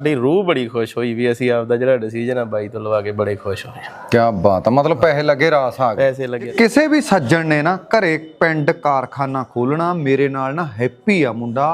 ਸਾਡੀ ਰੂਹ ਬੜੀ ਖੁਸ਼ ਹੋਈ ਵੀ ਅਸੀਂ ਆਪਦਾ ਜਿਹੜਾ ਡਿਸੀਜਨ ਆ ਬਾਈ ਤੋਂ ਲਵਾ ਕੇ ਬੜੇ ਖੁਸ਼ ਹੋਏ ਕੀ ਬਾਤ ਆ ਮਤਲਬ ਪੈਸੇ ਲੱਗੇ ਰਾਸ ਆ ਗਏ। ਪੈਸੇ ਲੱਗੇ। ਕਿਸੇ ਵੀ ਸੱਜਣ ਨੇ ਨਾ ਘਰੇ ਪਿੰਡ ਕਾਰਖਾਨਾ ਖੋਲਣਾ ਮੇਰੇ ਨਾਲ ਨਾ ਹੈਪੀ ਆ ਮੁੰਡਾ।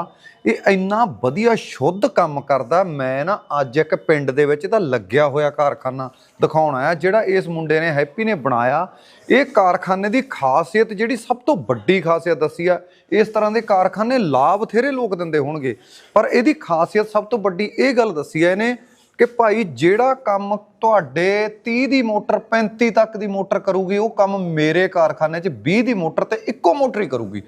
ਇਹ ਇੰਨਾ ਵਧੀਆ ਸ਼ੁੱਧ ਕੰਮ ਕਰਦਾ, ਮੈਂ ਨਾ ਅੱਜ ਇੱਕ ਪਿੰਡ ਦੇ ਵਿੱਚ ਇਹਦਾ ਲੱਗਿਆ ਹੋਇਆ ਕਾਰਖਾਨਾ ਦਿਖਾਉਣ ਆਇਆ, ਜਿਹੜਾ ਇਸ ਮੁੰਡੇ ਨੇ ਹੈਪੀ ਨੇ ਬਣਾਇਆ। ਇਹ ਕਾਰਖਾਨੇ ਦੀ ਖਾਸੀਅਤ ਜਿਹੜੀ ਸਭ ਤੋਂ ਵੱਡੀ ਖਾਸੀਅਤ ਦੱਸੀ ਆ, ਇਸ ਤਰ੍ਹਾਂ ਦੇ ਕਾਰਖਾਨੇ ਲਾਭ ਥੇਰੇ ਲੋਕ ਦਿੰਦੇ ਹੋਣਗੇ। ਪਰ ਇਹਦੀ ਖਾਸੀਅਤ ਸਭ ਤੋਂ ਵੱਡੀ ਇਹ ਗੱਲ ਦੱਸੀ ਆ ਇਹਨੇ ਕਿ ਭਾਈ ਜਿਹੜਾ ਕੰਮ ਤੁਹਾਡੇ 30 ਦੀ ਮੋਟਰ 35 ਤੱਕ ਦੀ ਮੋਟਰ ਕਰੂਗੀ, ਉਹ ਕੰਮ ਮੇਰੇ ਕਾਰਖਾਨੇ 'ਚ 20 ਦੀ ਮੋਟਰ ਤੇ ਇੱਕੋ ਮੋਟਰ ਹੀ ਕਰੂਗੀ।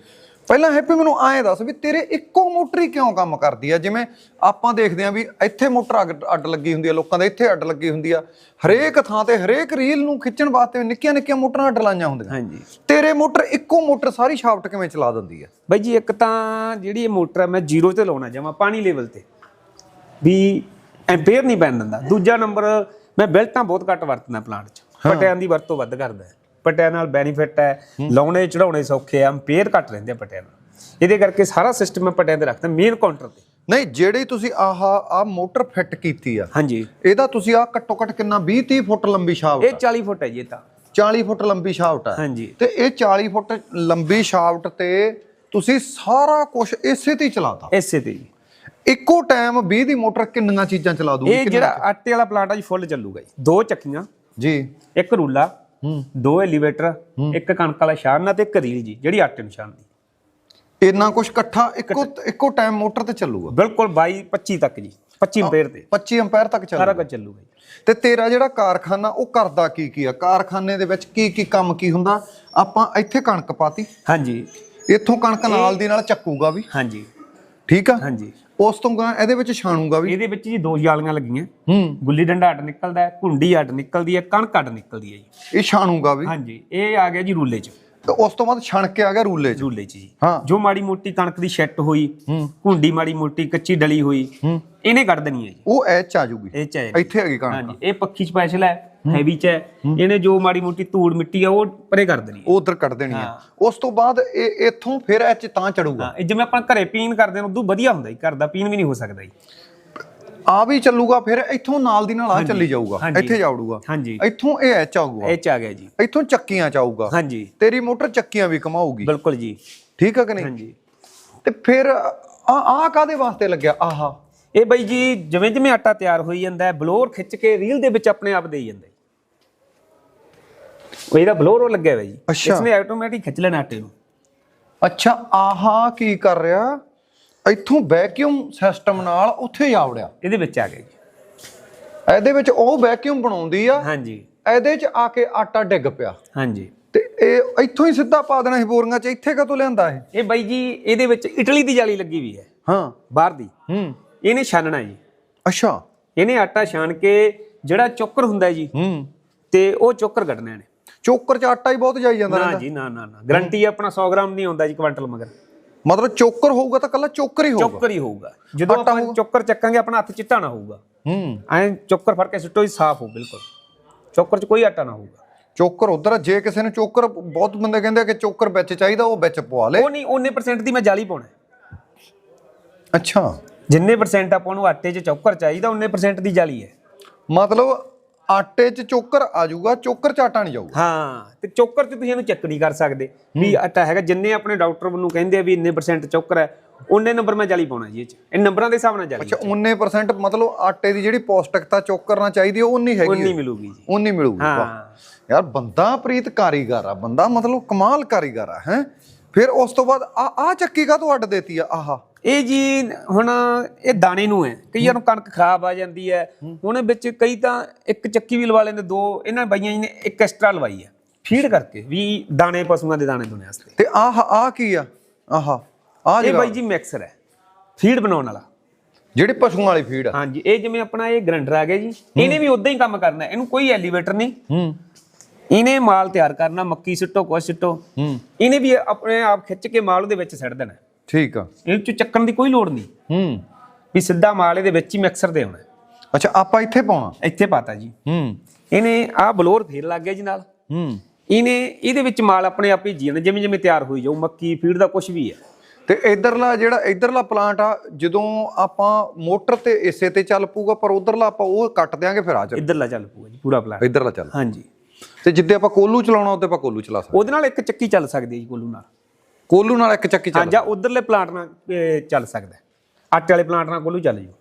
ਪਹਿਲਾਂ ਹੈਪੀ ਮੈਨੂੰ ਐਂ ਦੱਸ ਵੀ ਤੇਰੇ ਇੱਕੋ ਮੋਟਰ ਹੀ ਕਿਉਂ ਕੰਮ ਕਰਦੀ ਆ? ਜਿਵੇਂ ਆਪਾਂ ਦੇਖਦੇ ਆ ਵੀ ਇੱਥੇ ਮੋਟਰ ਅੱਗ- ਅੱਡ ਲੱਗੀ ਹੁੰਦੀ ਆ ਲੋਕਾਂ ਦੇ ਇੱਥੇ ਅੱਡ ਲੱਗੀ ਹੁੰਦੀ ਆ। ਹਰੇਕ ਥਾਂ ਤੇ ਹਰੇਕ ਰੀਲ ਨੂੰ ਖਿੱਚਣ ਵਾਸਤੇ ਨਿੱਕੀਆਂ ਨਿੱਕੀਆਂ ਮੋਟਰਾਂ ਅੱਡ ਲਾਈਆਂ ਹੁੰਦੀਆਂ। ਹਾਂਜੀ। ਤੇਰੇ ਮੋਟਰ ਇੱਕੋ ਮੋਟਰ ਸਾਰੀ ਸ਼ਾਫਟ ਕਿਵੇਂ ਚਲਾ ਦਿੰਦੀ ਆ? ਬਾਈ ਜੀ ਇੱਕ ਤਾਂ ਜਿਹੜੀ ਇਹ ਮੋਟਰ ਹੈ ਮੈਂ ਜ਼ੀਰੋ ਤੇ ਲਾਉਣਾ ਜਾਵਾਂ ਪਾਣੀ ਲੈਵਲ ਤੇ। ਵੀ ਐਂਪੀਅਰ ਨਹੀਂ ਪੈਣ ਦਿੰਦਾ। ਦੂਜਾ ਨੰਬਰ ਮੈਂ ਬੈਲਟਾਂ ਬਹੁਤ ਘੱਟ ਵਰਤਦਾ ਪਲਾਂਟ 'ਚ। ਪਟਿਆਂ ਦੀ ਵਰਤੋਂ ਵੱਧ ਕਰਦਾ। ਪਟਿਆਂ ਨਾਲ ਬੈਨੀਫਿਟ ਹੈ। ਲਾਉਣੇ ਚੜਾਉਣੇ ਸੌਖੇ ਆ ਐਂਪੀਅਰ ਘੱਟ ਰਹਿੰਦੇ ਪਟਿਆਂ ਨਾਲ। ਇਹਦੇ ਕਰਕੇ ਸਾਰਾ ਸਿਸਟਮ ਮੈਂ ਪਟਿਆਂ ਤੇ ਰੱਖਦਾ ਮੇਨ ਕਾਊਂਟਰ ਤੇ। ਨਹੀਂ ਜਿਹੜੀ ਤੁਸੀਂ ਆਹ ਆ ਮੋਟਰ ਫਿੱਟ ਕੀਤੀ ਆ ਹਾਂਜੀ। ਇਹਦਾ ਤੁਸੀਂ ਆ ਘੱਟੋ ਘੱਟ ਕਿੰਨਾ 20 30 ਫੁੱਟ ਲੰਬੀ ਸ਼ਾਫਟ ਇਹ 40 ਫੁੱਟ ਹੈ ਜੀ ਇਹ ਤਾਂ। 40 ਫੁੱਟ ਲੰਬੀ ਸ਼ਾਫਟ ਆ। ਹਾਂਜੀ। ਤੇ ਇਹ 40 ਫੁੱਟ ਲੰਬੀ ਸ਼ਾਫਟ ਤੇ ਤੁਸੀਂ ਸਾਰਾ ਕੁਝ ਇਸੇ ਤੇ ਹੀ ਚਲਾਤਾ। ਇਸੇ ਤੇ ਇੱਕੋ ਟਾਈਮ 20 ਦੀ ਮੋਟਰ ਕਿੰਨੀਆਂ ਚੀਜ਼ਾਂ ਚਲਾ ਦੂਗੀ ਇਹ ਜਿਹੜਾ ਆਟੇ ਵਾਲਾ ਪਲਾਂਟ ਆ ਜੀ ਫੁੱਲ ਚੱਲੂਗਾ ਜੀ। ਦੋ ਚੱਕੀਆਂ। ਜੀ। ਇੱਕ ਰੂਲਾ ਦੋ ਐਲੀਵੇਟਰ ਇੱਕ ਕਣਕ ਵਾਲਾ ਛਾਨਣਾ ਤੇ ਇੱਕ ਰੀਲ ਜੀ ਜਿਹੜੀ ਆਟੇ ਨੂੰ ਛਾਨਦੀ ਇੰਨਾ ਕੁਝ ਇਕੱਠਾ ਇੱਕੋ ਇੱਕੋ ਟਾਈਮ ਮੋਟਰ ਤੇ ਚੱਲੂਗਾ? ਬਿਲਕੁਲ 22 25 ਤੱਕ ਜੀ 25 ਐਂਪੀਅਰ ਤੇ। 25 ਐਂਪਾਇਰ ਤੱਕ ਸਾਰਾ ਚੱਲੂਗਾ ਕੁਝ ਚੱਲੂਗਾ ਜੀ। ਤੇ ਤੇਰਾ ਜਿਹੜਾ ਕਾਰਖਾਨਾ ਉਹ ਕਰਦਾ ਕੀ ਕੀ ਆ? ਕਾਰਖਾਨੇ ਦੇ ਵਿੱਚ ਕੀ ਕੀ ਕੰਮ ਕੀ ਹੁੰਦਾ? ਆਪਾਂ ਇੱਥੇ ਕਣਕ ਪਾਤੀ। ਹਾਂਜੀ। ਇੱਥੋਂ ਕਣਕ ਨਾਲ ਦੀ ਨਾਲ ਚੱਕੂਗਾ ਵੀ। ਹਾਂਜੀ। ਠੀਕ ਆ? ਹਾਂਜੀ। ਉਸ ਤੋਂ ਗਾਂ ਇਹਦੇ ਵਿੱਚ ਛਾਣੂਗਾ ਵੀ। ਇਹਦੇ ਵਿੱਚ ਜੀ ਦੋ ਜਾਲੀਆਂ ਲੱਗੀਆਂ। ਹੂੰ। ਗੁੱਲੀ ਡੰਡਾ ਅੱਡ ਨਿਕਲਦਾ ਹੈ ਘੁੰਡੀ ਅੱਡ ਨਿਕਲਦੀ ਹੈ ਕਣਕ ਅੱਡ ਨਿਕਲਦੀ ਹੈ ਜੀ। ਇਹ ਛਾਣੂਗਾ ਵੀ। ਹਾਂਜੀ ਇਹ ਆ ਗਿਆ ਜੀ ਰੂਲੇ 'ਚ। ਤੇ ਉਸ ਤੋਂ ਬਾਅਦ ਛਣ ਕੇ ਆ ਗਿਆ ਰੂਲੇ 'ਚ। ਰੂਲੇ 'ਚ ਜੀ। ਹਾਂ। ਜੋ ਮਾੜੀ ਮੋਟੀ ਕਣਕ ਦੀ ਛਿੱਟ ਹੋਈ ਘੁੰਡੀ ਮਾੜੀ ਮੋਟੀ ਕੱਚੀ ਡਲੀ ਹੋਈ ਇਹਨੇ ਕੱਢ ਦੇਣੀ ਹੈ ਜੀ। ਉਹ ਐਚ ਆ ਜੂਗੀ ਇਹ ਚ ਹੈ। ਇੱਥੇ ਹੈਗੀ ਕਣਕ। ਹਾਂਜੀ ਇਹ ਪੱਖੀ ਸਪੈਸ਼ਲ ਹੈ ਹੈਵੀ ਚ ਹੈ। ਇਹਨੇ ਜੋ ਮਾੜੀ ਮੋਟੀ ਧੂੜ ਮਿੱਟੀ ਆ ਉਹ ਪਰੇ ਕਰ ਦੇਣੀ ਹੈ। ਉਹ ਉਧਰ ਕੱਢ ਦੇਣੀ ਆ ਉਸ ਤੋਂ ਬਾਅਦ ਇਹ ਇੱਥੋਂ ਫਿਰ ਐਚ ਤਾਂ ਚੜੂਗਾ। ਹਾਂ ਇਹ ਜਿਵੇਂ ਆਪਾਂ ਘਰੇ ਪੀਣ ਕਰਦੇ ਹਾਂ ਉਦੋਂ ਵਧੀਆ ਹੁੰਦਾ ਜੀ ਘਰ ਦਾ ਪੀਣ ਵੀ ਨਹੀਂ ਹੋ ਸਕਦਾ ਜੀ। ਆ ਵੀ ਚੱਲੂਗਾ ਫਿਰ ਇੱਥੋਂ ਨਾਲ ਦੀ ਨਾਲ ਆ ਚੱਲੀ ਜਾਊਗਾ। ਇੱਥੇ ਜਾਊਗਾ ਹਾਂਜੀ। ਇੱਥੋਂ ਇਹ ਐਚ ਆਊਗਾ ਇਹ ਚ ਆ ਗਿਆ ਜੀ। ਇੱਥੋਂ ਚੱਕੀਆਂ ਚ ਆਊਗਾ। ਹਾਂਜੀ। ਤੇਰੀ ਮੋਟਰ ਚੱਕੀਆਂ ਵੀ ਕਮਾਊਗੀ। ਬਿਲਕੁਲ ਜੀ। ਠੀਕ ਆ ਕਿ ਨਹੀਂ? ਹਾਂਜੀ। ਤੇ ਫਿਰ ਆ ਆ ਕਾਦੇ ਵਾਸਤੇ ਲੱਗਿਆ? ਆਹਾ। ਇਹ ਬਈ ਜੀ ਜਿਵੇਂ ਜਿਵੇਂ ਆਟਾ ਤਿਆਰ ਹੋਈ ਜਾਂਦਾ ਹੈ ਬਲੋਰ ਖਿੱਚ ਕੇ ਰੀਲ ਦੇ ਵਿੱਚ ਆਪਣੇ ਆਪ ਦੇਈ ਜਾਂਦਾ ਉਹ ਇਹਦਾ ਬਲੋਰ ਉਹ ਲੱਗਿਆ ਹੋਇਆ ਜੀ। ਅੱਛਾ। ਇਸਨੇ ਆਟੋਮੈਟਿਕ ਖਿੱਚ ਲੈਣਾ ਆਟੇ ਨੂੰ। ਅੱਛਾ ਆਹਾ ਕੀ ਕਰ ਰਿਹਾ? ਇੱਥੋਂ ਵੈਕਿਊਮ ਸਿਸਟਮ ਨਾਲ ਉੱਥੇ ਜਾ ਵੜਿਆ ਇਹਦੇ ਵਿੱਚ ਆ ਗਿਆ ਜੀ। ਇਹਦੇ ਵਿੱਚ ਉਹ ਵੈਕਿਊਮ ਬਣਾਉਂਦੀ ਆ। ਹਾਂਜੀ। ਇਹਦੇ ਚ ਆ ਕੇ ਆਟਾ ਡਿੱਗ ਪਿਆ। ਹਾਂਜੀ। ਤੇ ਇਹ ਇੱਥੋਂ ਹੀ ਸਿੱਧਾ ਪਾ ਦੇਣਾ ਸੀ ਬੋਰੀਆਂ ਚ ਇੱਥੇ ਕਦੋਂ ਲਿਆਂਦਾ ਇਹ? ਇਹ ਬਾਈ ਜੀ ਇਹਦੇ ਵਿੱਚ ਇਟਲੀ ਦੀ ਜਾਲੀ ਲੱਗੀ ਹੋਈ ਹੈ। ਹਾਂ। ਬਾਹਰ ਦੀ। ਹੂੰ। ਇਹਨੇ ਛਾਨਣਾ ਜੀ। ਅੱਛਾ। ਇਹਨੇ ਆਟਾ ਛਾਣ ਕੇ ਜਿਹੜਾ ਚੋਕਰ ਹੁੰਦਾ ਜੀ ਹੂੰ। ਤੇ ਉਹ ਚੋਕਰ ਕੱਢਣਾ ਨੇ ਚੋਕਰ ਚ ਆਟਾ ਹੀ ਬਹੁਤ ਜਾਈ ਜਾਂਦਾ ਨਾ ਜੀ ਨਾ ਨਾ ਨਾ। ਗਰੰਟੀ ਆਪਣਾ 100 ਗ੍ਰਾਮ ਨਹੀਂ ਹੁੰਦਾ ਜੀ ਕੁਇੰਟਲ ਮਗਰ। ਮਤਲਬ ਚੋਕਰ ਹੋਊਗਾ ਤਾਂ ਕੱਲਾ ਚੋਕਰ ਹੀ ਹੋਊਗਾ। ਚੋਕਰ ਹੀ ਹੋਊਗਾ। ਜਦੋਂ ਆਪਾਂ ਚੋਕਰ ਚੱਕਾਂਗੇ ਆਪਣਾ ਹੱਥ ਚਿੱਟਾ ਨਾ ਹੋਊਗਾ। ਹੂੰ। ਐਂ ਚੋਕਰ ਫੜ ਕੇ ਸੁੱਟੋ ਹੀ ਸਾਫ਼ ਹੋ ਬਿਲਕੁਲ। ਚੋਕਰ 'ਚ ਕੋਈ ਆਟਾ ਨਾ ਹੋਊਗਾ। ਚੋਕਰ ਉਧਰ ਜੇ ਕਿਸੇ ਨੂੰ ਚੋਕਰ ਬਹੁਤ ਬੰਦੇ ਕਹਿੰਦੇ ਆ ਕਿ ਚੋਕਰ ਵਿੱਚ ਚਾਹੀਦਾ ਉਹ ਵਿੱਚ ਪਵਾ ਲੇ। ਉਹ ਨਹੀਂ ਉਹਨੇ ਪਰਸੈਂਟ ਦੀ ਮੈਂ ਜਾਲੀ ਪਾਉਣਾ। ਅੱਛਾ। ਜਿੰਨੇ ਪਰਸੈਂਟ ਆਪਾਂ ਨੂੰ ਆਟੇ 'ਚ ਚੋਕਰ ਚਾਹੀਦਾ ਉਹਨੇ ਪਰਸੈਂਟ ਦੀ ਜਾਲੀ ਹੈ। ਮਤਲਬ ਆਟੇ 'ਚ ਚੋਕਰ ਆ ਜਾਊਗਾ ਚੋਕਰ 'ਚ ਆਟਾ ਨਹੀਂ ਜਾਊਗਾ। ਹਾਂ ਤੇ ਚੋਕਰ 'ਚ ਤੁਸੀਂ ਇਹਨੂੰ ਚੈੱਕ ਨਹੀਂ ਕਰ ਸਕਦੇ ਵੀ ਆਟਾ ਹੈਗਾ। ਜਿੰਨੇ ਆਪਣੇ ਡਾਕਟਰ ਨੂੰ ਕਹਿੰਦੇ ਆ ਵੀ ਇੰਨੇ ਪਰਸੈਂਟ ਚੋਕਰ ਹੈ ਉਹਨੇ ਨੰਬਰ ਮੈਂ ਜਾਲੀ ਪਾਉਣਾ ਜੀ ਇਹ 'ਚ। ਇਹ ਨੰਬਰਾਂ ਦੇ ਹਿਸਾਬ ਨਾਲ ਜਾਲੀ ਅੱਛਾ 19% ਮਤਲਬ ਆਟੇ ਦੀ ਜਿਹੜੀ ਪੌਸ਼ਟਿਕਤਾ ਚੋਕਰ ਨਾਲ ਚਾਹੀਦੀ ਉਹ ਉਨੀ ਹੈਗੀ ਉਨੀ। ਮਿਲੂਗੀ ਜੀ। ਉਨੀ ਮਿਲੂਗੀ। ਹਾਂ। ਯਾਰ ਬੰਦਾ ਪ੍ਰੀਤ ਕਾਰੀਗਰ ਆ ਬੰਦਾ ਮਤਲਬ ਕਮਾਲ ਕਾਰੀਗਰ ਆ ਹੈ। ਫਿਰ ਉਸ ਤੋਂ ਬਾਅਦ ਆ ਆ ਚੱਕੀ ਕਾ ਤੋਂ ਅੱਡ ਦੇਤੀ ਆ? ਆਹਾ। ਇਹ ਜੀ ਹੁਣ ਇਹ ਦਾਣੇ ਨੂੰ ਹੈ। ਕਈਆਂ ਨੂੰ ਕਣਕ ਖਰਾਬ ਆ ਜਾਂਦੀ ਹੈ। ਹੁਣ ਵਿੱਚ ਕਈ ਤਾਂ ਇੱਕ ਚੱਕੀ ਵੀ ਲਵਾ ਲੈਂਦੇ ਦੋ ਇਹਨਾਂ ਬਾਈਆਂ ਜੀ ਨੇ ਇੱਕ ਐਕਸਟਰਾ ਲਵਾਈ ਹੈ। ਫੀਡ ਕਰਕੇ ਵੀ ਦਾਣੇ ਪਸ਼ੂਆਂ ਦੇ ਦਾਣੇ ਦੁਨੇ ਵਾਸਤੇ। ਤੇ ਆਹ ਆ ਕੀ ਆ? ਆਹਾ ਆ ਇਹ ਬਾਈ ਜੀ ਮਿਕਸਰ ਹੈ। ਫੀਡ ਬਣਾਉਣ ਵਾਲਾ। ਜਿਹੜੀ ਪਸ਼ੂਆਂ ਵਾਲੀ ਫੀਡ ਆ। ਹਾਂਜੀ ਇਹ ਜਿਵੇਂ ਆਪਣਾ ਇਹ ਗ੍ਰੈਂਡਰ ਆ ਗਿਆ ਜੀ। ਇਹਨੇ ਵੀ ਉਦਾਂ ਹੀ ਕੰਮ ਕਰਨਾ। ਇਹਨੂੰ ਕੋਈ ਐਲੀਵੇਟਰ ਨਹੀਂ। ਹੂੰ। ਇਹਨੇ ਮਾਲ ਤਿਆਰ ਕਰਨਾ ਮੱਕੀ ਸਿੱਟੋ ਕੁਛ ਸਿੱਟੋ। ਹੂੰ। ਇਹਨੇ ਵੀ ਆਪਣੇ ਆਪ ਖਿੱਚ ਕੇ ਮਾਲ ਉਹਦੇ ਵਿੱਚ ਸਿੱਟ ਦੇਣਾ। ਠੀਕ ਆ। ਇਹ ਚ ਚੱਕਣ ਦੀ ਕੋਈ ਲੋੜ ਨਹੀਂ। ਹੂੰ। ਵੀ ਸਿੱਧਾ ਮਾਲ ਇਹਦੇ ਵਿੱਚ ਹੀ ਮਿਕਸਰ ਦੇ ਆਉਣਾ। ਅੱਛਾ ਆਪਾਂ ਇੱਥੇ ਪਾਉਣਾ? ਇੱਥੇ ਪਾਤਾ ਜੀ। ਹੂੰ। ਇਹਨੇ ਆਹ ਬਲੋਰ ਫੇਰ ਲੱਗ ਗਿਆ ਜੀ ਨਾਲ। ਹੂੰ। ਇਹਨੇ ਇਹਦੇ ਵਿੱਚ ਮਾਲ ਆਪਣੇ ਆਪ ਹੀ ਜੀਣਾ ਜਿਵੇਂ ਜਿਵੇਂ ਤਿਆਰ ਹੋਈ ਜਾਊ ਮੱਕੀ ਫੀਡ ਦਾ ਕੁਝ ਵੀ ਹੈ। ਤੇ ਇਧਰਲਾ ਜਿਹੜਾ ਇਧਰਲਾ ਪਲਾਂਟ ਆ ਜਦੋਂ ਆਪਾਂ ਮੋਟਰ ਤੇ ਇਸੇ ਤੇ ਚੱਲ ਪੂਗਾ ਪਰ ਉਧਰਲਾ ਆਪਾਂ ਉਹ ਕੱਟ ਦਿਆਂਗੇ ਫਿਰ ਆ ਚੱਲ। ਇੱਧਰਲਾ ਚੱਲ ਪੂਗਾ ਜੀ ਪੂਰਾ ਪਲਾਨ ਇਧਰਲਾ ਚੱਲ। ਹਾਂਜੀ। ਤੇ ਜਿੱਦੇ ਆਪਾਂ ਕੋਲੂ ਚਲਾਉਣਾ ਉੱਤੇ ਆਪਾਂ ਕੋਲੂ ਚਲਾ ਸਕਦੇ ਉਹਦੇ ਨਾਲ ਇੱਕ ਚੱਕੀ ਚੱਲ ਸਕਦੀ ਹੈ ਜੀ ਕੋਲੂ ਨਾਲ। ਕੋਲੂ ਨਾਲ ਇੱਕ ਚੱਕੀ ਹਾਂ ਚੱਲ ਜਾਂ ਉਧਰਲੇ ਪਲਾਂਟ ਨਾਲ ਚੱਲ ਸਕਦਾ ਹੈ। ਆਟੇ ਵਾਲੇ ਪਲਾਂਟ ਨਾਲ ਕੋਲੂ ਚੱਲ ਜੂ।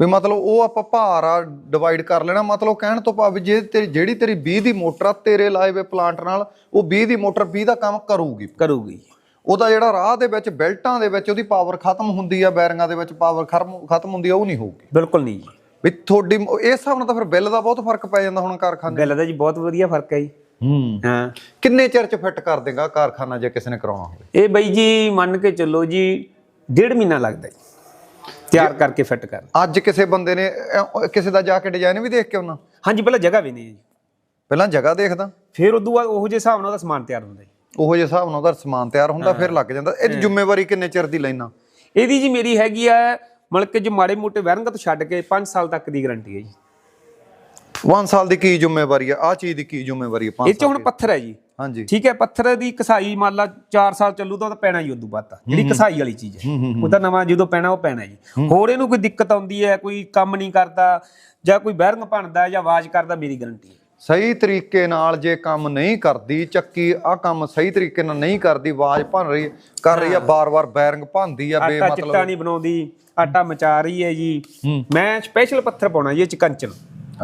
ਵੀ ਮਤਲਬ ਉਹ ਆਪਾਂ ਭਾਰ ਆ ਡਿਵਾਈਡ ਕਰ ਲੈਣਾ ਮਤਲਬ ਕਹਿਣ ਤੋਂ ਭਾਵ ਜੇ ਤੇਰੀ ਜਿਹੜੀ ਤੇਰੀ 20 ਦੀ ਮੋਟਰ ਆ ਤੇਰੇ ਲਾਏ ਵੇ ਪਲਾਂਟ ਨਾਲ ਉਹ 20 ਦੀ ਮੋਟਰ 20 ਦਾ ਕੰਮ ਕਰੂਗੀ। ਕਰੂਗੀ। ਉਹਦਾ ਜਿਹੜਾ ਰਾਹ ਦੇ ਵਿੱਚ ਬੈਲਟਾਂ ਦੇ ਵਿੱਚ ਉਹਦੀ ਪਾਵਰ ਖਤਮ ਹੁੰਦੀ ਆ ਬੈਰਿੰਗਾਂ ਦੇ ਵਿੱਚ ਪਾਵਰ ਖਤਮ ਹੁੰਦੀ ਆ ਉਹ ਨਹੀਂ ਹੋਊਗੀ। ਬਿਲਕੁਲ ਨਹੀਂ ਜੀ। ਵੀ ਤੁਹਾਡੀ ਇਸ ਹਿਸਾਬ ਨਾਲ ਤਾਂ ਫਿਰ ਬਿੱਲ ਦਾ ਬਹੁਤ ਫ਼ਰਕ ਪੈ ਜਾਂਦਾ ਹੁਣ ਕਾਰਖਾਨੇ ਬਿੱਲ ਦਾ ਜੀ ਬਹੁਤ ਵਧੀਆ ਫ਼ਰਕ ਹੈ ਜੀ। ਹੂੰ। ਹਾਂ? ਕਿੰਨੇ ਚਿਰ ਚ ਫਿੱਟ ਕਰ ਦੇਗਾ ਕਾਰਖਾਨਾ ਜੇ ਕਿਸੇ ਨੇ ਕਰਾਉਣਾ ਹੋਵੇ? ਇਹ ਬਈ ਜੀ ਮੰਨ ਕੇ ਚੱਲੋ ਜੀ ਡੇਢ ਮਹੀਨਾ ਲੱਗਦਾ ਜੀ। ਤਿਆਰ ਕਰਕੇ ਫਿੱਟ ਕਰਨ। ਅੱਜ ਕਿਸੇ ਬੰਦੇ ਨੇ ਅਹ, ਕਿਸੇ ਦਾ ਜਾ ਕੇ ਡਿਜ਼ਾਈਨ ਵੀ ਦੇਖ ਕੇ ਆਉਣਾ? ਹਾਂਜੀ ਪਹਿਲਾਂ ਜਗ੍ਹਾ ਵੀ ਨਹੀਂ ਹੈ ਜੀ। ਪਹਿਲਾਂ ਜਗ੍ਹਾ ਦੇਖਦਾ। ਫਿਰ ਉਦੋਂ ਬਾਅਦ ਉਹੋ ਜਿਹੇ ਹਿਸਾਬ ਨਾਲ ਉਹਦਾ ਸਮਾਨ ਤਿਆਰ ਹੁੰਦਾ ਜੀ। ਉਹੋ ਜਿਹੇ ਹਿਸਾਬ ਨਾਲ ਉਹਦਾ ਸਮਾਨ ਤਿਆਰ ਹੁੰਦਾ ਫਿਰ ਲੱਗ ਜਾਂਦਾ। ਇਹਦੀ ਜ਼ਿੰਮੇਵਾਰੀ ਕਿੰਨੇ ਚਿਰ ਦੀ ਲੈਣਾ? ਇਹਦੀ ਜੀ ਮੇਰੀ ਹੈਗੀ ਆ ਮਤਲਬ ਕਿ ਜੋ ਮਾੜੇ ਮੋਟੇ ਵਾਇਰਿੰਗ ਤੋਂ ਛੱਡ ਕੇ 5 ਸਾਲ ਤੱਕ ਦੀ ਗਾਰੰਟੀ ਹੈ ਜੀ। 1 ਸਾਲ ਦੀ ਕੀ ਜ਼ਿੰਮੇਵਾਰੀ ਆ? ਆ ਚੀਜ਼ ਦੀ ਕੀ ਜ਼ਿੰਮੇਵਾਰੀ ਆ? ਇਹ 5 ਚ ਹੁਣ ਪੱਥਰ ਹੈ ਜੀ। ਹਾਂਜੀ। ਠੀਕ ਹੈ ਪੱਥਰ ਦੀ ਕਸਾਈ ਮੰਨ ਲਾ 4 ਸਾਲ ਚੱਲੂ ਤਾਂ ਉਹਦਾ ਪੈਣਾ ਹੀ ਉਦੋਂ ਬਾਅਦ ਤਾਂ। ਜਿਹੜੀ ਕਸਾਈ ਵਾਲੀ ਚੀਜ਼ ਹੈ। ਉਹਦਾ ਨਵਾਂ ਜਦੋਂ ਪੈਣਾ ਉਹ ਪੈਣਾ ਜੀ। ਹੋਰ ਇਹਨੂੰ ਕੋਈ ਦਿੱਕਤ ਆਉਂਦੀ ਹੈ ਕੋਈ ਕੰਮ ਨਹੀਂ ਕਰਦਾ ਜਾਂ ਕੋਈ ਬੈਰਿੰਗ ਭੰਨਦਾ ਜਾਂ ਆਵਾਜ਼ ਕਰਦਾ ਮੇਰੀ ਗਾਰੰਟੀ ਹੈ। ਸਹੀ ਤਰੀਕੇ ਨਾਲ ਜੇ ਕੰਮ ਨਹੀਂ ਕਰਦੀ ਚੱਕੀ ਆ ਕੰਮ ਸਹੀ ਤਰੀਕੇ ਨਾਲ ਨਹੀਂ ਕਰਦੀ ਆਵਾਜ਼ ਭੰਨ ਰਹੀ ਕਰ ਰਹੀ ਆ ਬਾਰ-ਬਾਰ ਬੈਰਿੰਗ ਭੰਦੀ ਆ ਆਟਾ ਬੇਮਤਲਬ। ਚਿੱਟਾ ਨਹੀਂ ਬਣਾਉਂਦੀ ਆਟਾ ਮਚਾ ਰਹੀ ਹੈ ਜੀ। ਮੈਂ ਸਪੈਸ਼ਲ ਪੱਥਰ ਪਾਉਣਾ ਜੀ ਇਹ ਚ ਕੰਚਨ।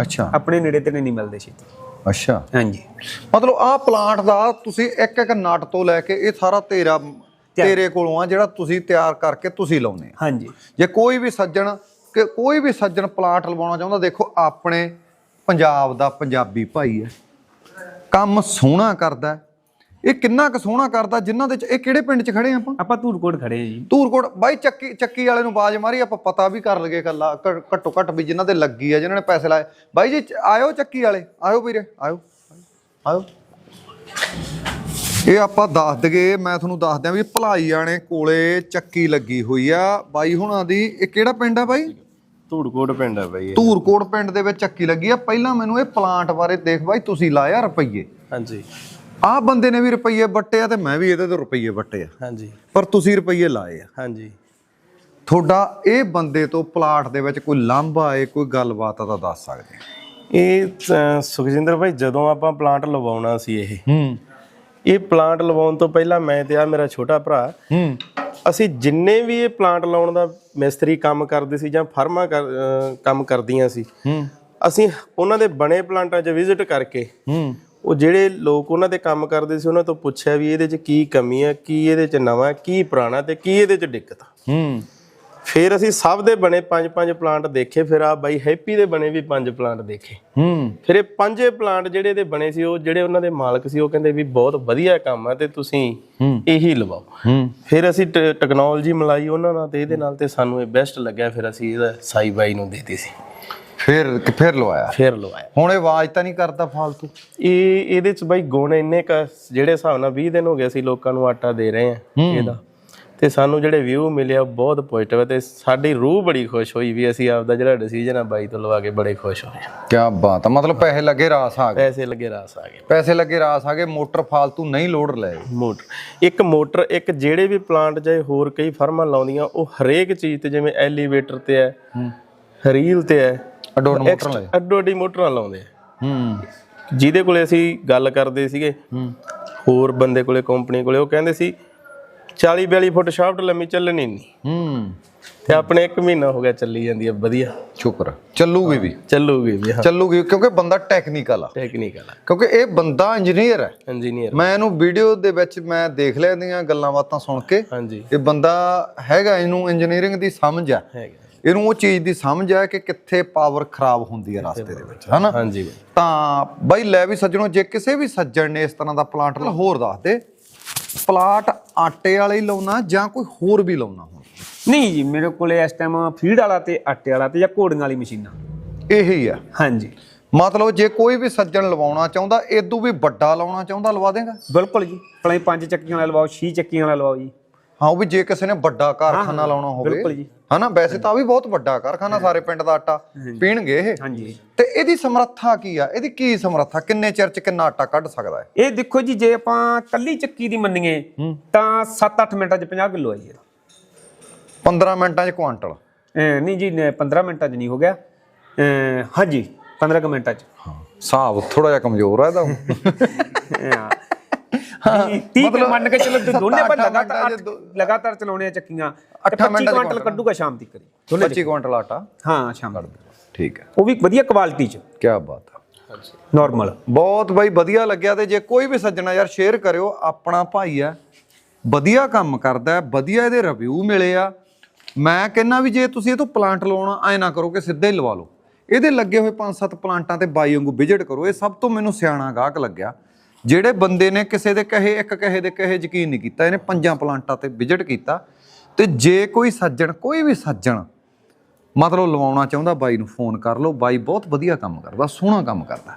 ਅੱਛਾ। ਆਪਣੇ ਨੇੜੇ ਤੇ ਨਹੀਂ ਮਿਲਦੇ ਛੇਤੀ। ਅੱਛਾ। ਹਾਂਜੀ। ਮਤਲਬ ਆਹ ਪਲਾਂਟ ਦਾ ਤੁਸੀਂ ਇੱਕ ਇੱਕ ਨਟ ਤੋਂ ਲੈ ਕੇ ਇਹ ਸਾਰਾ ਤੇਰਾ ਤੇਰੇ ਕੋਲੋਂ ਆ ਜਿਹੜਾ ਤੁਸੀਂ ਤਿਆਰ ਕਰਕੇ ਤੁਸੀਂ ਲਾਉਨੇ ਹਾਂਜੀ। ਜੇ ਕੋਈ ਵੀ ਸੱਜਣ ਕਿ ਕੋਈ ਵੀ ਸੱਜਣ ਪਲਾਂਟ ਲਵਾਉਣਾ ਚਾਹੁੰਦਾ ਦੇਖੋ ਆਪਣੇ ਪੰਜਾਬ ਦਾ ਪੰਜਾਬੀ ਭਾਈ ਹੈ। ਕੰਮ ਸੋਹਣਾ ਕਰਦਾ। ਇਹ ਕਿੰਨਾ ਕੁ ਸੋਹਣਾ ਕਰਦਾ ਜਿਨ੍ਹਾਂ ਦੇ ਚ ਇਹ ਕਿਹੜੇ ਪਿੰਡ 'ਚ ਖੜੇ ਆ ਆਪਾਂ? ਆਪਾਂ ਧੂਰਕੋਟ ਖੜੇ ਹਾਂ ਜੀ। ਧੂਰਕੋਟ। ਬਾਈ ਚੱਕੀ ਚੱਕੀ ਵਾਲੇ ਨੂੰ ਬਾਜ ਮਾਰੀ ਆਪਾਂ ਪਤਾ ਵੀ ਕਰ ਲਗੇ ਕੱਲਾ ਘੱਟੋ ਘੱਟ ਵੀ ਜਿਨ੍ਹਾਂ ਦੇ ਲੱਗੀ ਆ ਜਿਨ੍ਹਾਂ ਨੇ ਪੈਸੇ ਲਾਏ। ਬਾਈ ਜੀ ਚ- ਆਇਓ ਚੱਕੀ ਵਾਲੇ ਆਇਓ ਵੀਰੇ ਆਇਓ। ਆਇਓ। ਇਹ ਆਪਾਂ ਦੱਸ ਦਗੇ ਮੈਂ ਤੁਹਾਨੂੰ ਦੱਸ ਦਿਆਂ ਵੀ ਭਲਾਈ ਆਣੇ ਕੋਲੇ ਚੱਕੀ ਲੱਗੀ ਹੋਈ ਆ। ਬਾਈ ਹੁਣਾਂ ਦੀ ਇਹ ਕਿਹੜਾ ਪਿੰਡ ਆ ਬਾਈ? ਧੂੜਕੋਟ ਪਿੰਡ ਆ ਬਾਈ ਇਹ। ਧੂਰਕੋਟ ਪਿੰਡ ਦੇ ਵਿੱਚ ਚੱਕੀ ਲੱਗੀ ਆ। ਪਹਿਲਾਂ ਮੈਨੂੰ ਇਹ ਪਲਾਂਟ ਬਾਰੇ ਦੇਖ ਬਾਈ ਤੁਸੀਂ ਲਾਇਆ ਰੁਪਈਏ। ਹਾਂਜੀ। ਆਹ ਬੰਦੇ ਨੇ ਵੀ ਰੁਪਈਏ ਵੱਟੇ ਆ ਤੇ ਮੈਂ ਵੀ ਇਹਦੇ ਤੋਂ ਰੁਪਈਏ ਵੱਟੇ ਆ। ਹਾਂਜੀ। ਪਰ ਤੁਸੀਂ ਰੁਪਈਏ ਲਾਏ ਆ। ਹਾਂਜੀ। ਤੁਹਾਡਾ ਇਹ ਬੰਦੇ ਤੋਂ ਪਲਾਟ ਦੇ ਵਿੱਚ ਕੋਈ ਲਾਂਭਾ ਆਏ ਕੋਈ ਗੱਲਬਾਤ ਆ ਤਾਂ ਦੱਸ ਸਕਦੇ ਇਹ ਸੁਖਜਿੰਦਰ ਭਾਈ ਜਦੋਂ ਆਪਾਂ ਪਲਾਂਟ ਲਵਾਉਣਾ ਸੀ ਇਹ ਹੂੰ। ਇਹ ਪਲਾਂਟ ਲਵਾਉਣ ਤੋਂ ਪਹਿਲਾਂ ਮੈਂ ਤੇ ਆ ਮੇਰਾ ਛੋਟਾ ਭਰਾ ਹੂੰ। ਅਸੀਂ ਜਿੰਨੇ ਵੀ ਇਹ ਪਲਾਂਟ ਲਾਉਣ ਦਾ ਮਿਸਤਰੀ ਕੰਮ ਕਰਦੇ ਸੀ ਜਾਂ ਫਰਮਾਂ ਕੰਮ ਕਰਦੀਆਂ ਸੀ ਹੂੰ। ਅਸੀਂ ਉਹਨਾਂ ਦੇ ਬਣੇ ਪਲਾਂਟਾਂ 'ਚ ਵਿਜ਼ਿਟ ਕਰਕੇ ਹੂੰ। ਉਹ ਜਿਹੜੇ ਲੋਕ ਉਹਨਾਂ ਤੇ ਕੰਮ ਕਰਦੇ ਸੀ ਉਹਨਾਂ ਤੋਂ ਪੁੱਛਿਆ ਵੀ ਇਹਦੇ 'ਚ ਕੀ ਕਮੀ ਹੈ ਕੀ ਇਹਦੇ 'ਚ ਨਵਾਂ ਕੀ ਪੁਰਾਣਾ ਤੇ ਕੀ ਇਹਦੇ 'ਚ ਦਿੱਕਤ ਆ। ਹੂੰ। ਫਿਰ ਅਸੀਂ ਸਭ ਦੇ ਬਣੇ ਪੰਜ ਪੰਜ ਪਲਾਂਟ ਦੇਖੇ ਫਿਰ ਆ ਬਾਈ ਹੈਪੀ ਦੇ ਬਣੇ ਵੀ ਪੰਜ ਪਲਾਂਟ ਦੇਖੇ। ਹੂੰ। ਫਿਰ ਇਹ ਪੰਜੇ ਪਲਾਂਟ ਜਿਹੜੇ ਇਹਦੇ ਬਣੇ ਸੀ ਉਹ ਜਿਹੜੇ ਉਹਨਾਂ ਦੇ ਮਾਲਕ ਸੀ ਉਹ ਕਹਿੰਦੇ ਵੀ ਬਹੁਤ ਵਧੀਆ ਕੰਮ ਆ ਤੇ ਤੁਸੀਂ। ਇਹੀ ਲਵਾਓ। ਫਿਰ ਅਸੀਂ ਟੈਕਨੋਲੋਜੀ ਮਿਲਾਈ ਉਹਨਾਂ ਨਾਲ ਤੇ ਇਹਦੇ ਨਾਲ ਤੇ ਸਾਨੂੰ ਇਹ ਬੈਸਟ ਲੱਗਿਆ ਫਿਰ ਅਸੀਂ ਇਹਦਾ ਸਾਈ ਬਾਈ ਨੂੰ ਦੇਤੀ ਸੀ। ਫਿਰ ਫਿਰ ਲਵਾਇਆ? ਫਿਰ ਲਵਾਇਆ। ਹੁਣ ਇਹ ਆਵਾਜ਼ ਤਾਂ ਨਹੀਂ ਕਰਦਾ ਫਾਲਤੂ? ਇਹ ਇਹਦੇ ਚ ਬਾਈ ਗੁਣ ਇੰਨੇ ਕ ਜਿਹੜੇ ਹਿਸਾਬ ਨਾਲ 20 ਦਿਨ ਹੋ ਗਏ ਅਸੀਂ ਲੋਕਾਂ ਨੂੰ ਆਟਾ ਦੇ ਰਹੇ ਆ ਇਹਦਾ। ਤੇ ਸਾਨੂੰ ਜਿਹੜੇ ਵਿਊ ਮਿਲਿਆ ਬਹੁਤ ਪੋਜ਼ਿਟਿਵ ਹੈ ਤੇ ਸਾਡੀ ਰੂਹ ਬੜੀ ਖੁਸ਼ ਹੋਈ ਵੀ ਅਸੀਂ ਆਪਦਾ ਜਿਹੜਾ ਡਿਸੀਜਨ ਆ ਬਾਈ ਤੋਂ ਲਵਾ ਕੇ ਬੜੇ ਖੁਸ਼ ਹੋਏ ਕੀ ਬਾਤ ਆ ਮਤਲਬ ਪੈਸੇ ਲੱਗੇ ਰਾਸ ਆ ਗਏ। ਪੈਸੇ ਲੱਗੇ ਰਾਸ ਆ ਗਏ। ਪੈਸੇ ਲੱਗੇ ਰਾਸ ਆ ਗਏ ਮੋਟਰ ਫਾਲਤੂ ਨਹੀਂ ਲੋਡ ਲਏ ਮੋਟਰ ਇੱਕ ਮੋਟਰ ਇੱਕ ਜਿਹੜੇ ਵੀ ਪਲਾਂਟ ਜਾਏ ਹੋਰ ਕਈ ਫਰਮਾਂ ਲਾਉਂਦੀਆਂ ਉਹ ਹਰੇਕ ਚੀਜ਼ ਤੇ ਜਿਵੇਂ ਐਲੀਵੇਟਰ ਤੇ ਹੈ ਰੀਲ ਤੇ ਹੈ ਅਡੋਨ ਮੋਟਰ ਲਏ। ਅੱਡੋ ਅੱਡੀ ਮੋਟਰਾਂ ਲਾਉਂਦੇ ਆ। ਹੂੰ। ਜਿਹਦੇ ਕੋਲੇ ਅਸੀਂ ਗੱਲ ਕਰਦੇ ਸੀਗੇ ਹੋਰ ਬੰਦੇ ਕੋਲੇ ਕੰਪਨੀ ਕੋਲੇ ਉਹ ਕਹਿੰਦੇ ਸੀ 40 42 ਫੁੱਟ ਸ਼ਾਫਟ ਲੰਮੀ ਚੱਲਣੀ ਨਹੀਂ ਹੂੰ। ਤੇ ਆਪਣੇ 1 ਮਹੀਨਾ ਹੋ ਗਿਆ ਚੱਲੀ ਜਾਂਦੀ ਹੈ ਵਧੀਆ। ਸ਼ੁਕਰ ਚੱਲੂਗੀ ਵੀ। ਚੱਲੂਗੀ ਵੀ ਹਾਂ। ਚੱਲੂਗੀ ਕਿਉਂਕਿ ਬੰਦਾ ਟੈਕਨੀਕਲ ਆ। ਟੈਕਨੀਕਲ ਕਿਉਂਕਿ ਇਹ ਬੰਦਾ ਇੰਜੀਨੀਅਰ ਹੈ ਇੰਜੀਨੀਅਰ ਮੈਂ ਇਹਨੂੰ ਵੀਡੀਓ ਦੇ ਵਿੱਚ ਮੈਂ ਦੇਖ ਲਿਆ ਇਹਦੀਆਂ ਗੱਲਾਂ ਬਾਤਾਂ ਸੁਣ ਕੇ। ਹਾਂਜੀ। ਇਹ ਬੰਦਾ ਹੈਗਾ ਇਹਨੂੰ ਇੰਜੀਨੀਅਰਿੰਗ ਦੀ ਸਮਝ ਆ। ਹੈਗਾ। ਇਹਨੂੰ ਉਹ ਚੀਜ਼ ਦੀ ਸਮਝ ਆ ਕਿ ਕਿੱਥੇ ਪਾਵਰ ਖਰਾਬ ਹੁੰਦੀ ਹੈ ਰਸਤੇ ਦੇ ਵਿੱਚ ਹਨਾ? ਹਾਂਜੀ। ਤਾਂ ਬਾਈ ਲੈ ਵੀ ਸੱਜਣੋ ਜੇ ਕਿਸੇ ਵੀ ਸੱਜਣ ਨੇ ਇਸ ਤਰ੍ਹਾਂ ਦਾ ਪਲਾਂਟ ਹੋਰ ਦੱਸ ਦੇ। ਪਲਾਟ ਆਟੇ ਵਾਲੇ ਹੀ ਲਾਉਣਾ ਜਾਂ ਕੋਈ ਹੋਰ ਵੀ ਲਾਉਣਾ ਹੁਣ? ਨਹੀਂ ਜੀ ਮੇਰੇ ਕੋਲੇ ਇਸ ਟਾਈਮ ਫੀਡ ਵਾਲਾ ਤੇ ਆਟੇ ਵਾਲਾ ਤੇ ਜਾਂ ਘੋੜੀਆਂ ਵਾਲੀ ਮਸ਼ੀਨਾਂ। ਇਹੀ ਆ ਹਾਂਜੀ। ਮਤਲਬ ਜੇ ਕੋਈ ਵੀ ਸੱਜਣ ਲਵਾਉਣਾ ਚਾਹੁੰਦਾ ਇਦੋਂ ਵੀ ਵੱਡਾ ਲਾਉਣਾ ਚਾਹੁੰਦਾ ਲਵਾ ਦੇਗਾ? ਬਿਲਕੁਲ ਜੀ। ਭਲੇ ਪੰਜ ਚੱਕੀਆਂ ਵਾਲਾ ਲਵਾਓ ਛੇ ਚੱਕੀਆਂ ਵਾਲਾ ਲਵਾਓ ਜੀ। ਹਾਂ ਉਹ ਵੀ ਜੇ ਕਿਸੇ ਨੇ ਵੱਡਾ ਕਾਰਖਾਨਾ ਲਾਉਣਾ ਬਿਲਕੁਲ ਹੋਵੇ ਜੀ। ਹਨਾ ਵੈਸੇ ਤਾਂ ਵੀ ਬਹੁਤ ਵੱਡਾ ਕਾਰਖਾਨਾ ਸਾਰੇ ਪਿੰਡ ਦਾ ਆਟਾ ਪੀਣਗੇ ਇਹ। ਹਾਂਜੀ ਤੇ ਇਹਦੀ ਸਮਰੱਥਾ ਕੀ ਆ? ਇਹਦੀ ਕੀ ਸਮਰੱਥਾ? ਕਿੰਨੇ ਚਿਰ ਚ ਕਿੰਨਾ ਆਟਾ ਕੱਢ ਸਕਦਾ ਹੈ ਇਹ ਦੇਖੋ ਜੀ ਜੇ ਆਪਾਂ ਕੱਲੀ ਚੱਕੀ ਦੀ ਮੰਨੀਏ ਤਾਂ 7-8 ਮਿੰਟਾਂ 'ਚ 50 ਕਿਲੋ ਆ ਜੀ ਇਹਦਾ। 15 ਮਿੰਟਾਂ 'ਚ ਕੁਆਂਟਲ? ਅਹ ਨਹੀਂ ਜੀ ਨ- 15 ਮਿੰਟਾਂ 'ਚ ਨਹੀਂ ਹੋ ਗਿਆ। ਅਹ ਹਾਂਜੀ 15 ਕੁ ਮਿੰਟਾਂ 'ਚ। ਹਾਂ ਹਿਸਾਬ ਥੋੜਾ ਜਿਹਾ ਕਮਜ਼ੋਰ ਆ ਇਹਦਾ। ਹਾਂ 30 ਮਤਲਬ ਮੰਨ ਕੇ ਚੱਲੋ ਤੇ ਦੋਨੇ ਪਰ ਲਗਾਤਾਰ ਲਗਾਤਾਰ ਚਲਾਉਣੇ ਆ ਚੱਕੀਆਂ ਤੇ ਅੱਠਾਂ 25 ਮਿੰਟਾਂ 'ਚ ਕੁਆਂਟਲ ਕੁਆਂਟਲ। ਕੱਢੂਗਾ ਸ਼ਾਮ ਤੱਕ ਦੋਨੇ 25 ਕੁਆਂਟਲ ਆਟਾ? ਹਾਂ ਸ਼ਾਮ ਤੱਕ ਠੀਕ ਹੈ। ਉਹ ਵੀ ਵਧੀਆ ਕੁਆਲਿਟੀ 'ਚ। ਕੀ ਬਾਤ ਆ ਨਾਰਮਲ ਬਹੁਤ ਬਾਈ ਵਧੀਆ ਲੱਗਿਆ ਤੇ ਜੇ ਕੋਈ ਵੀ ਸੱਜਣਾ ਯਾਰ ਸ਼ੇਅਰ ਕਰਿਓ ਆਪਣਾ ਭਾਈ ਆ ਵਧੀਆ ਕੰਮ ਕਰਦਾ ਹੈ, ਵਧੀਆ ਇਹਦੇ ਰਿਵਿਊ ਮਿਲੇ ਆ। ਮੈਂ ਕਹਿੰਨਾ ਵੀ ਜੇ ਤੁਸੀਂ ਇਹ ਤੋਂ ਪਲਾਂਟ ਲਵਾਉਣਾ ਐ ਨਾ ਕਰੋ ਕਿ ਸਿੱਧਾ ਹੀ ਲਵਾ ਲਓ। ਇਹਦੇ ਲੱਗੇ ਹੋਏ 5-7 ਪਲਾਂਟਾਂ ਤੇ ਬਾਈ ਵਾਂਗੂ ਵਿਜ਼ਿਟ ਕਰੋ ਇਹ ਸਭ ਤੋਂ ਮੈਨੂੰ ਸਿਆਣਾ ਗਾਹਕ ਲੱਗਿਆ। ਜਿਹੜੇ ਬੰਦੇ ਨੇ ਕਿਸੇ ਦੇ ਕਹੇ, ਇੱਕ ਕਹੇ ਦੇ ਕਹੇ ਯਕੀਨ ਨਹੀਂ ਕੀਤਾ, ਇਹਨੇ ਪੰਜਾਂ ਪਲਾਂਟਾਂ ਤੇ ਵਿਜ਼ਿਟ ਕੀਤਾ। ਤੇ ਜੇ ਕੋਈ ਸੱਜਣ, ਕੋਈ ਵੀ ਸੱਜਣ ਮਤਲਬ ਲਵਾਉਣਾ ਚਾਹੁੰਦਾ, ਬਾਈ ਨੂੰ ਫੋਨ ਕਰ ਲਓ, ਬਾਈ ਬਹੁਤ ਵਧੀਆ ਕੰਮ ਕਰਦਾ, ਸੋਹਣਾ ਕੰਮ ਕਰਦਾ।